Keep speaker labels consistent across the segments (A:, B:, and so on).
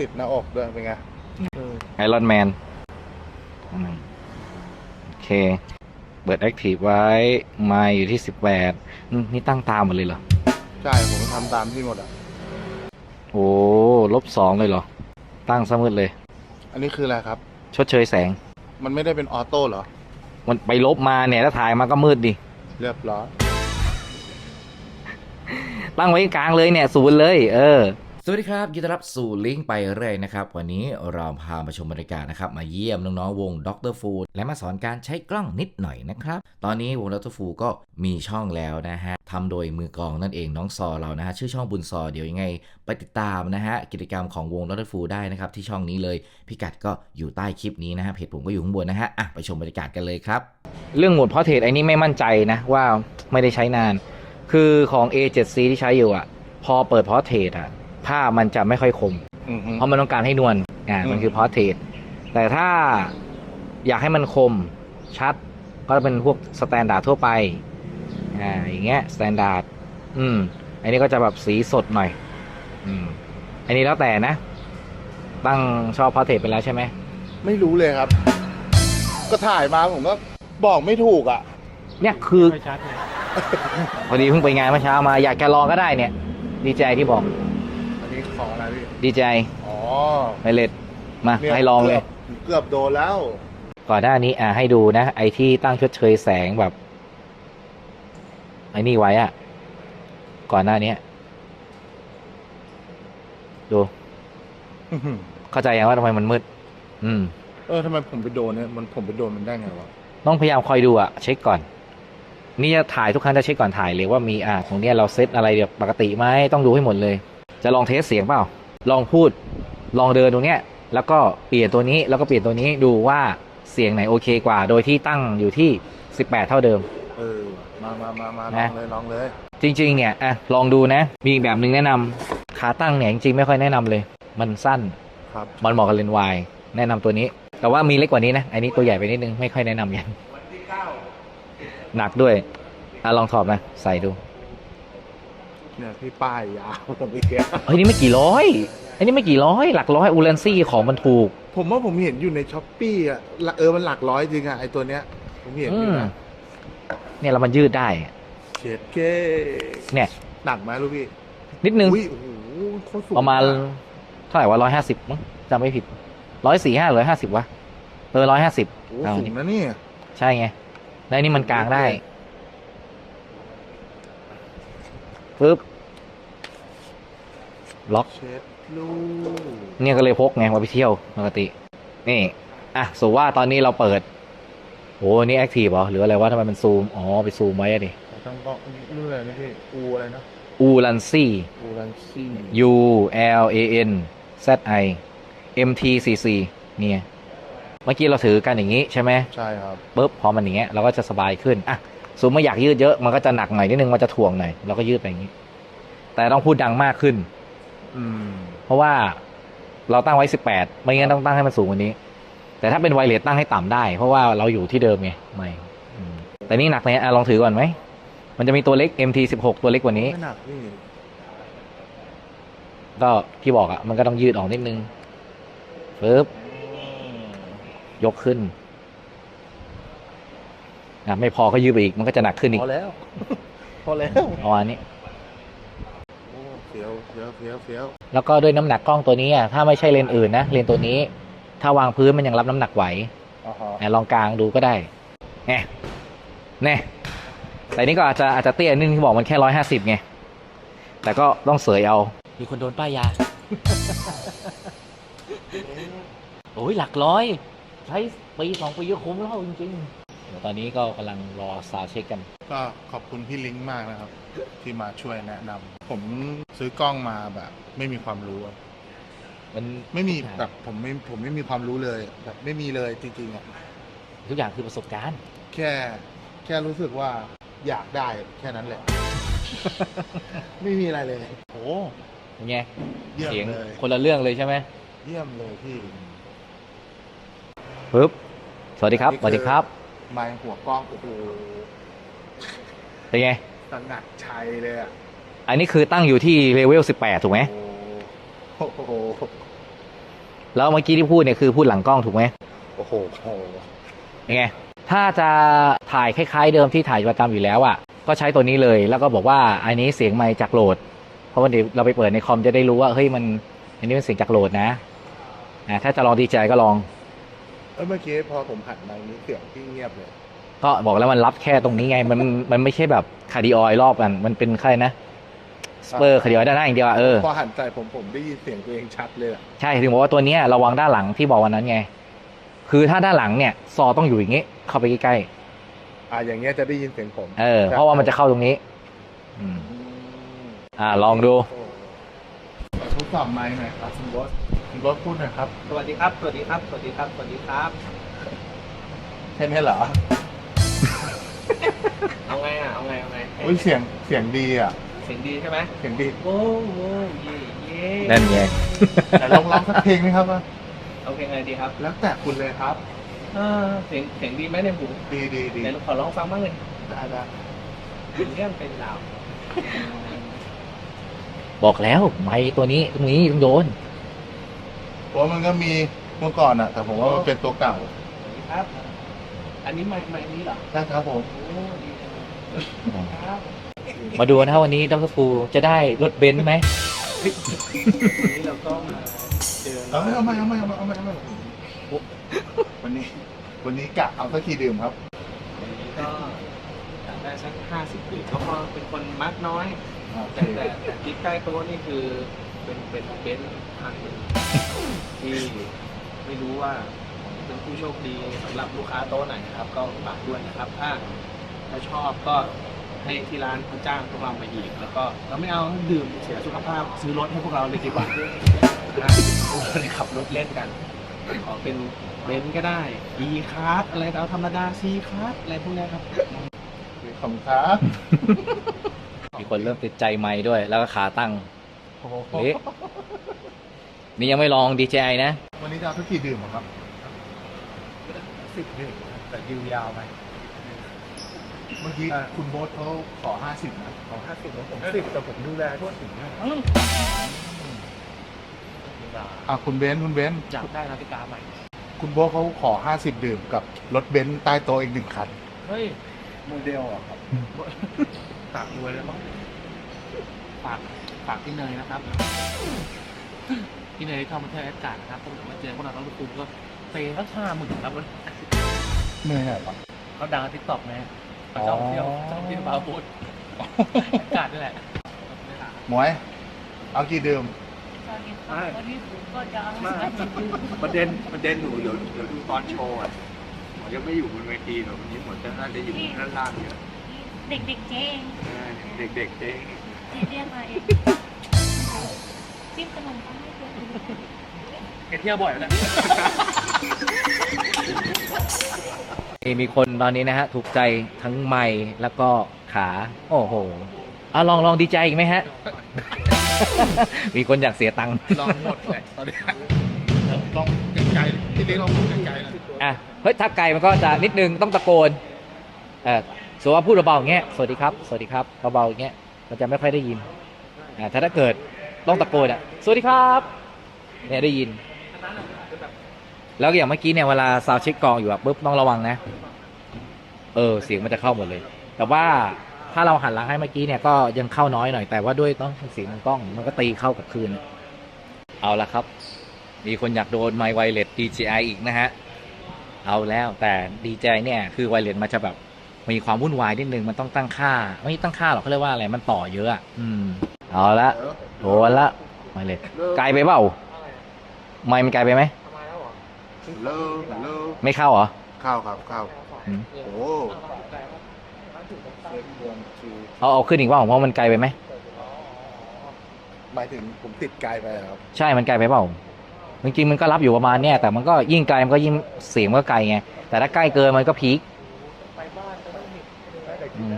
A: ติดหน้าอกด้วยเป็นไงเออ
B: ไอรอนแมนโอเค เปิดแอคทีฟไว้ มาอยู่ที่สิบแปดนี่ตั้งตามหมดเลยเหรอ
A: ใช่ ผมทำตามที่หมดอะ
B: โอ้ลบสองเลยเหรอ ตั้งซะมืดเลย
A: อันนี้คืออะไรครับ
B: ชดเชยแสง
A: มันไม่ได้เป็นออโต้เหรอ
B: มันไปลบมาเนี่ยถ้าถ่ายมาก็มืดดิ
A: เรียบร้อย
B: ตั้งไว้กลางเลยเนี่ยศูนย์เลย เออ
C: ส วัสดีครับยินดีต้อนรับสู่ลิงก์ไปเรื่อยนะครับ วันนี้เราพามาชมบรรยากาศนะครับ มาเยี่ยมน้องๆวงด็อกเตอร์ฟูและมาสอนการใช้กล้องนิดหน่อยนะครับ ตอนนี้วงด็อกเตอร์ฟูก็มีช่องแล้วนะฮะทำโดยมือกองนั่นเองน้องซอเรานะฮะชื่อช่องบุญซอเดี๋ยวยังไง ไปติดตามนะฮะกิจกรรมของวงด็อกเตอร์ฟูได้นะครับที่ช่องนี้เลยพิกัดก็อยู่ใต้คลิปนี้นะฮะเพจผมก็อยู่ข้างบนนะฮะอะไปชมบรรยากาศกันเลยครับ
B: เรื่องโหมดพอเทรไอ้นี่ไม่มั่นใจนะว่าไม่ได้ใช้นาน คือของ A7C ที่ใช้อยู่อะพอเปิดพอเทรอะ ภาพมันจะไม่ค่อยคม
A: อือฮึ
B: เพราะมันต้องการให้นวลอ่า
A: อืม
B: มันคือพอเทรดแต่ถ้าอยากให้มันคมชัดก็เป็นพวกสแตนดาร์ดทั่วไปอ่าอย่างเงี้ยสแตนดาร์ดอืมอันนี้ก็จะแบบสีสดหน่อย อืมอันนี้แล้วแต่นะ ตั้งชอบพอเทรดไปแล้วใช่ไหม
A: ไม่รู้เลยครับ ก็ถ่ายมาผมก็บอกไม่ถูกอะ
B: เนี่ยคือพอดีเพิ่งไปงานเมื่อเช้ามาอยากจะลองก็ได้เนี่ย ดีใจที่บอก
A: อันนี้ ของอะไรพี่
B: ดีใจ
A: อ๋อ
B: ไมเลดมา
A: เนี่ย
B: ให้ลองเลย
A: กืบเกือบโดนแล้ว
B: ก่อนหน้านี้อ่าให้ดูนะ ไอที่ตั้งชดเชยแสงแบบ ไอ้นี่ไว้อะก่อนหน้านี้ดูเข้าใจยังว่าทำไมมันมืด อืม
A: เออทำไมผมไปโดนเนี่ยมันผมไปโดนมันได้ไงวะ
B: ต้องพยายามคอยดูอะเช็คก่อน นี่จะถ่ายทุกครั้งจะเช็คก่อนถ่ายเลยว่ามีอ่าตรงเนี้ยเราเซตอะไรแบบปกติไหมต้องดูให้หมดเลย จะลองเทสเสียงเปล่า ลองพูด ลองเดินตรงเนี้ย แล้วก็เปลี่ยนตัวนี้ แล้วก็เปลี่ยนตัวนี้ ดูว่าเสียงไหนโอเคกว่า โดยที่ตั้งอยู่ที่ 18 เท่าเดิม
A: เออ มามามามาล
B: นะ
A: องเลยลองเลย
B: จริง ๆ เนี่ยอะลองดูนะ มีอีกแบบหนึ่งแนะนำขาตั้งเนี่ยจริงๆไม่ค่อยแนะนำเลย มันสั้น
A: ครับ
B: มันเหมาะกับเลนส์วาย แนะนำตัวนี้ แต่ว่ามีเล็กกว่านี้นะ อันนี้ตัวใหญ่ไปนิดนึง ไม่ค่อยแนะนำยังหนักด้วยอะลองถอดนะ ใส่ดู
A: เนี่ยพี่ป้ายยาวกับพี่แก
B: เฮ้ยนี่ไม่กี่ร้อยอันนี้ไม่กี่ร้อย หลักร้อยอูเลนซี่ของมันถูก
A: ผมว่าผมเห็นอยู่ในช้อปปี้อะละเออมันหลักร้อยจริงอะไอตัวเนี้ย ผมเห็น
B: อื
A: อยู่
B: ม
A: นะ
B: เนี่ยแล้วมันยืดได้
A: เช็ดเก้
B: เนี่ย
A: หนักไหมลูกพี่
B: นิดนึง
A: อุ้ยโอ้โหโคตรสูง
B: ประมาณเท่าไหร่วะร้อยห้าสิบมั้งจำไม่ผิดร้อยสี่ห้าร้อยห้าสิบวะเออร้อยห้าสิบ
A: โอ้โหสูงนะเนี่ย
B: ใช่ไงแล้วอันนี่มันกลางได้ปึ๊บ ล็อก
A: เช็ดลูก
B: เนี่ยก็เลยพกไงมาไปเที่ยวปกติ นี่ อะสมมติว่าตอนนี้เราเปิดโหนี่แอคทีฟเหรอ หรืออะไรวะทำไมมันซูม อ๋อ ไปซูมไว้อะดิ
A: ต้องบอกเรื่องอะไรนะพี่อูอะไรนะ
B: อูลันซี่
A: อูรันซี่
B: U L A N Z I M T C C เนี่ย เมื่อกี้เราถือกันอย่างนี้ใช่ไหม
A: ใช่ครับ
B: ปุ๊บพอมันอย่างเงี้ยเราก็จะสบายขึ้น อะสมมติไม่อยากยืดเยอะ มันก็จะหนักหน่อยนิดนึง มันจะถ่วงหน่อย เราก็ยืดไปอย่างนี้ แต่ต้องพูดดังมากขึ้น
A: อืม
B: เพราะว่าเราตั้งไว้18ไม่งั้นต้องตั้งให้มันสูงกว่านี้ แต่ถ้าเป็นไวเลสตั้งให้ต่ำได้ เพราะว่าเราอยู่ที่เดิมไงไม่อืมแต่นี่หนักเนี่ยอะลองถือก่อนไหม มันจะมีตัวเล็ก MT16 ตัวเล็กกว่านี้
A: ไม่หนักพี่
B: ก็ที่บอกอะ มันก็ต้องยืดออกนิดนึงปึ๊บยกขึ้นอะไม่พอก็ยืดไปอีก มันก็จะหนักขึ้นอีก
A: พอแล้ว พอแล้ว
B: ประมาณนี้
A: โอ้ เฟี้ยวเฟี้ยวเฟี้ยวเฟี้ยว
B: แล้วก็ด้วยน้ำหนักกล้องตัวนี้อะถ้าไม่ใช่เลนส์อื่นนะเลนส์ตัวนี้ ถ้าวางพื้นมันยังรับน้ำหนักไหว
A: อ๋อฮะ
B: อะลองกลางดูก็ได้แน่แน่แต่นี่ก็อาจจะอาจจะเตี้ยนิดนึงที่บอกมันแค่ร้อยห้าสิบไงแต่ก็ต้องเสยเอา มีคนโดนป้ายยา โอ้ยหลักร้อย ใช้ปีสองปีก็คุ้มแล้วจริงๆเดี๋ยว ตอนนี้ก็กำลังรอซาวด์เช็คกัน
A: ก็ขอบคุณพี่ลิงก์มากนะครับ ที่มาช่วยแนะนำผมซื้อกล้องมาแบบ ไม่มีความรู้อะ
B: มัน
A: ไม่มีแบบผมไม่ผมไม่มีความรู้เลย แบบไม่มีเลยจริงๆอะ
B: ทุกอย่างคือประสบการณ์
A: แค่แค่รู้สึกว่าอยากได้แค่นั้นแหละ ไม่มีอะไรเลย
B: โอ้เป็นไง
A: เยี่ยม
B: เสียง
A: เลย
B: คนละเรื่องเลยใช่ไหม
A: เยี่ยมเลยพี่
B: ปึ๊บสวัสดีครับสวัสดีครับ
A: ไม้หัวกล้องโอ้โห
B: เป็นไง
A: สงัดชัยเลยอะ
B: อันนี้คือตั้งอยู่ที่เลเวล18 ถูกไหม
A: โอ้โห
B: แล้วเมื่อกี้ที่พูดเนี่ยคือพูดหลังกล้องถูกไหม
A: โอ้โหโอ้โห
B: ยังไง ถ้าจะถ่ายคล้ายๆเดิมที่ถ่ายประจำอยู่แล้วอะ ก็ใช้ตัวนี้เลย แล้วก็บอกว่าอันนี้เสียงไมค์จากโหลด เพราะว่าเดี๋ยวเราไปเปิดในคอมจะได้รู้ว่าเฮ้ยมัน อันนี้เป็นเสียงจากโหลดนะอ่าถ้าจะลองดีใจก็ลอง
A: เอ้ยเมื่อกี้พอผมหันมานี้เสียงที่เงียบเลย
B: ก็บอกแล้วมันรับแค่ตรงนี้ไง มันมันไม่ใช่แบบคาร์ดิออยรอบกัน มันเป็นใครนะสเปอร์คาร์ดิออยด้านหน้าอย่างเดียวอะเออ
A: พอหันใจผมผมได้ยินเสียงตัวเองชัดเลยอะ
B: ใช่ถึงบอกว่าตัวเนี้ยระวังด้านหลังที่บอกวันนั้นไง คือถ้าด้านหลังเนี่ยซอต้องอยู่อย่างงี้ เข้าไปใกล้
A: อ่าอย่างเงี้ยจะได้ยินเสียงผม
B: ๆเออเพราะว่ามันจะเข้าตรงนี้อืม
A: อืม
B: อ่าลองดู
A: โอ้ขอทดสอบไมค์หน่อยครับคุณรถคุณ รถพูดหน่อยครับ
D: สวัสดีครับ สวัสดีครับ สวัสดีครับ สวัสดีครับ
A: แค่นี้เหรอ
D: เอาไงอะ เอาไง เอาไง
A: อุ้ยเสียงเสียงดีอะ
D: เสียงดีใช่ไหม
A: เสียงดี
D: โอ้โหเย่เย่
B: นั่นไง
A: แต่ลองร้องสักเพลงไหมครับว่า
D: เอาเพลงอะไรดีครับ
A: แล้วแต่คุณเลยครับ
D: เออเสียงเสียงดีไหมในหู
A: ดีดีดี
D: ไหนขอร้องฟังบ้างเลย
A: ได้ได้
D: เป็นเรื่องเป็นราว
B: บอกแล้วไม้ตัวนี้ตรงนี้ต้องโดน
A: เพราะมันก็มีเมื่อก่อนอะ แต่ผมว่ามันเป็นตัวเก่า
D: สวัสดีครับ อันนี้ไมค์ไมค์นี้เหรอ
A: ใช่ครับผม
D: โอ้ดีจังเลยครับ
B: มาดูนะวันนี้ดรฟูจะได้รถเบนซ์ไหม
D: วันนี้เราก็มาเจอ
A: เอาไม่เอาไม่เอาไม่เอาไม่เอาไม่เอาไม่วันนี้ วันนี้กะเอาสักทีดื่มครับ
D: วันนี้ก็อยากได้สักห้าสิบปีเพราะว่าเป็นคนมักน้อยแต่แต่แต่ที่ใกล้โต๊ะนี่คือ เป็นเป็นเบนซ์คันหนึ่งที่ไม่รู้ว่าเป็นผู้โชคดีสำหรับลูกค้าโต๊ะไหนนะครับ ก็ฝากด้วยนะครับ ถ้าถ้าชอบก็ให้ที่ร้านเขาจ้างพวกเรามาอีก แล้วก็เราไม่เอาดื่มเสียสุขภาพ ซื้อรถให้พวกเราเลยดีกว่านะพวกเราเลยขับรถเล่นกัน ขอเป็นเบนซ์ก็ได้ E คาร์อะไรก็เอาธรรมดา C คาร์อะไรพวกเนี้ยครับ
A: ขอบคุณครับ
B: มีคนเริ่มติดใจไม้ด้วย แล้วก็ขาตั้ง
A: โอ้โห
B: เละนี่ยังไม่ลอง DJI นะ
A: วันนี้จะเอาสักกี่ดื่มอะครับสิบดื่มแต่ดิวยาวไปเมื่อกี้คุณโบ๊ทเขาขอห้าสิบนะขอห้าสิบแล้วผมสิบแต่ผมดูแลทั่วถึงนะอะคุณเบนซ์คุณเบนซ์
D: อยากได้นาฬิกาใหม่
A: คุณโบ๊ทเขาขอห้าสิบดื่มกับรถเบนซ์ใต้โต๊ะอีกหนึ่งคัน
D: เฮ้ย โมเดลอะครับ
A: ฝากด้วยแล้ว
D: ฝากฝากพี่เนยนะครับ พี่เนยเข้ามาเที่ยวแอดการ์ดนะครับผมมาเจอพวกเราต้องทุกคนก็เตะสักห้าหมื่นครับ
A: เหนื่อยปะ
D: เขาดังทิกตอกนะเขาชอบเที่ยวชอบเที่ยวบาร์บูดแอดการ์ดนี่แหละ
A: หมวย เอากี่ดื่ม
D: ไม่ประเด็นประเด็นหนูเดี๋ยวเดี๋ยวดูตอนโชว์อะหมอยังไม่อยู่บนเวทีหรอกวันนี้หมอจะน่าจะอยู่ด้านล่างเนี่ย
E: เด็กๆเจ๊เอง
D: เด็กๆเจ๊
E: เจ๊เรียกมาเองจิ้มขนมปังให้เจ๊
D: แกเที่ยวบ่อยแล้ว
B: มีมีคนตอนนี้นะฮะ ถูกใจทั้งไม้แล้วก็ขา โอ้โหอะลองลองดีใจอีกไหมฮะ มีคนอยากเสียตังค์
A: ลองหมดเลยตอนนี้ลองไกลๆที่เล็กลองพูดไกลๆหน่อย
B: อะ เฮ้ย ถ้าไกลมันก็จะนิดนึงต้องตะโกน เออสมมติว่าพูดเบาๆอย่างเงี้ย สวัสดีครับ สวัสดีครับ เบาๆอย่างเงี้ย มันจะไม่ค่อยได้ยินอ่าถ้าถ้าเกิดต้องตะโกนอะสวัสดีครับเนี่ยได้ยิน แล้วอย่างเมื่อกี้เนี่ยเวลาซาวเช็คกองอยู่อะปุ๊บต้องระวังนะ เออเสียงมันจะเข้าหมดเลย แต่ว่าถ้าเราหันหลังให้เมื่อกี้เนี่ยก็ยังเข้าน้อยหน่อยแต่ว่าด้วยต้องเสียงของกล้องมันก็ตีเข้ากับคืน เอาละครับ มีคนอยากโดนไมค์ไวเลส DJI อีกนะฮะ เอาแล้วแต่ DJI เนี่ยคือไวเลสมันจะแบบ มีความวุ่นวายนิดนึงมันต้องตั้งค่า ไม่ตั้งค่าหรอกเขาเรียกว่าอะไรมันต่อเยอะอะอืมเอาละโดนละไวเลสไกลไปเปล่าไมค์มันไกลไปไหม
A: เลิกเลิก
B: ไม่เข้าเหรอ
A: ข้าวครับข้าว
B: อืม
A: โอ้โหเช็คดวงคือ
B: เอาเอาขึ้นอีกว่าเพราะมันไกลไปไหม
A: หมายถึงผมติดไกลไปครับ
B: ใช่มันไกลไปเปล่าจริงๆมันก็รับอยู่ประมาณเนี้ยแต่มันก็ยิ่งไกลมันก็ยิ่งเสียงมันก็ไกลไงแต่ถ้าใกล้เกินมันก็พีคอืม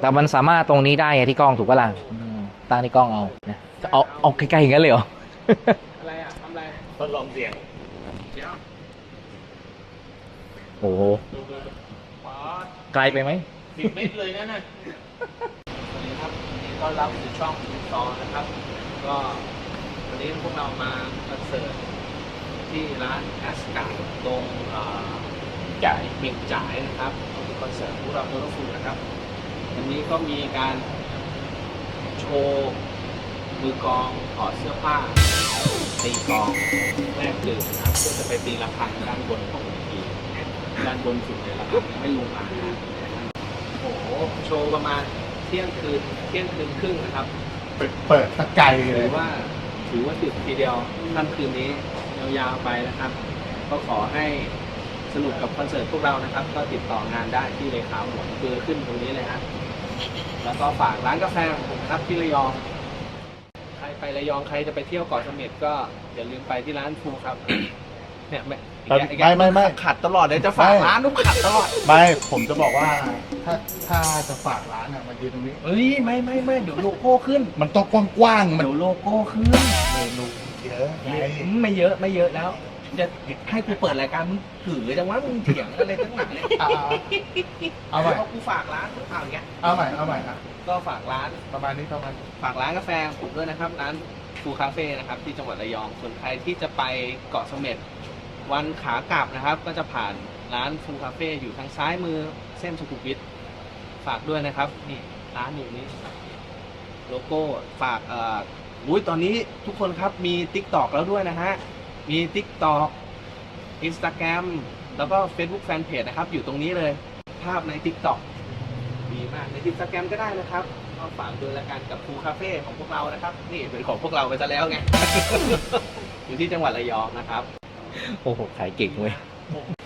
B: แต่มันสามารถตรงนี้ได้ไงที่กล้องถูกปะล่ะอืมตั้งที่กล้องเอานะเอาเอาใกล้ๆอย่างนั้นเลยเหรอ
D: อะไรอะทำอะไรทดลองเสียงเดี๋ยว
B: โอ้โห
D: ขอ
B: ไกลไปไหม
D: สิบเมตรเลยนะน่ะสวัสดีครับวันนี้ต้อนรับสู่ช่องซอนะครับ ก็วันนี้พวกเรามาคอนเสิร์ตที่ร้านแอสการ์ตรงเอ่อจ่ายเมงจ่ายนะครับคอนเสิร์ตของเราโทรฟูนะครับ วันนี้ก็มีการโชว์มือกลองถอดเสื้อผ้า ตีกลองแลกดื่มนะครับเพื่อจะไปตีระฆังด้านบนของเวทีด้านบนสุดเลยระฆังยังไม่ลงมานะโอ้โหโชว์ประมาณเที่ยงคืนเที่ยงคืนครึ่งนะครับ
A: เปิดตะไกลเล
D: ถื
A: ย
D: อว่าถือว่าดึกทีเดียวค่ำคืนนี้ยาวๆไปนะครับ ก็ขอให้สนุกกับคอนเสิร์ตพวกเรานะครับ ก็ติดต่องานได้ที่เลขาหมวเบอร์ขึ้นตรงนี้เลยฮะ แล้วก็ฝากร้านกาแฟของผมนะครับที่ระยอง ใครไประยองใครจะไปเที่ยวเกาะเสม็ดก็อย่าลืมไปที่ร้านฟูครับ เนี่ยไม่อีกแล้วอีกแล้ว
A: ไม่ไม่ไม่
D: ขัดตลอดเลยจะฝาก
A: ไม่
D: ร้านทุกขัดตลอด
A: ไม่ผมจะบอกว่า ถ้าถ้าจะฝากร้านอะมายืนตรงนี้
D: เอ้ยไม่ไม่ไม่เดี๋ยวโลโก้ขึ้น
A: มันต้องกว้างๆมัน
D: เดี๋ยวโลโก้ขึ้น
A: เมนูเยอะไง
D: ไม่เยอะไม่เยอะแล้ว จะให้กูเปิดรายการมึงถือจังวะมึงเถียงอะไรตั้งหนักเลย
A: เอาเอาใหม่
D: เอากูฝากร้านเอาอย่างเงี้ย
A: เอาใหม่เอาใหม่อะ
D: ก็ฝากร้าน
A: ประมาณนี้ประมาณ
D: ฝากร้านกาแฟของผมด้วยนะครับร้านฟูคาเฟ่นะครับที่จังหวัดระยองส่วนใครที่จะไปเกาะเสม็ดวันขากลับนะครับ ก็จะผ่านร้านฟูคาเฟ่อยู่ทางซ้ายมือเส้นสุขุมวิทฝากด้วยนะครับนี่ร้านอยู่นี้ โลโก้ฝากเอ่ออุ้ยตอนนี้ทุกคนครับมี t ิ k t o k แล้วด้วยนะฮะ มี t ิ k t o k Instagram แล้วก็ Facebook Fanpage นะครับ อยู่ตรงนี้เลย ภาพใน t ิ k t o k ดีมากใน Instagram ก็ได้นะครับก็ฝากด้วยละกันกับฟูคาเฟ่ของพวกเรานะครับ นี่เป็นของพวกเราไปซะแล้วไง อยู่ที่จังหวัดระยองนะครับ
B: โอ้โห ขายเก่งเว้ย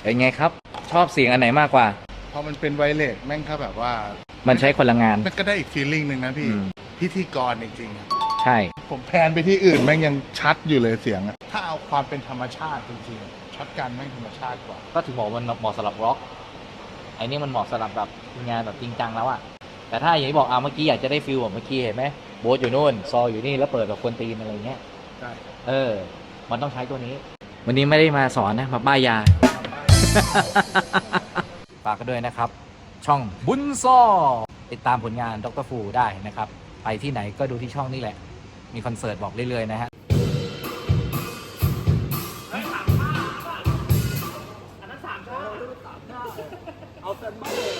B: เป็นไงครับ ชอบเสียงอันไหนมากกว่า
A: พอมันเป็นไวเลสแม่งก็แบบว่า
B: มันใช้คนละงาน
A: มันก็ได้อีกฟีลลิ่งหนึ่งนะพี่
B: อืม
A: พิธีกรจริงๆอะ
B: ใช่
A: ผมแพนไปที่อื่นแม่งยังชัดอยู่เลยเสียงอะถ้าเอาความเป็นธรรมชาติจริงๆช็อตกันแม่งธรรมชาติกว่า
B: ก็ถึงบอกมันเหมาะสำหรับร็อกไอ้นี่มันเหมาะสำหรับแบบงานแบบจริงจังแล้วอะแต่ถ้าอย่างที่บอกเอาเมื่อกี้อยากจะได้ฟิลแบบเมื่อกี้เห็นไหมโบ๊ทอยู่นู่น ซออยู่นี่แล้วเปิดแบบควนตีนอะไรเงี้ย
A: ใช่
B: เออ มันต้องใช้ตัวนี้ วันนี้ไม่ได้มาสอนนะมาป้ายยา ฝากกันด้วยนะครับ ช่องบุญซอติดตามผลงานดรฟูได้นะครับ ไปที่ไหนก็ดูที่ช่องนี่แหละ มีคอนเสิร์ตบอกเรื่อยๆนะฮะเอาเต็มบ้าน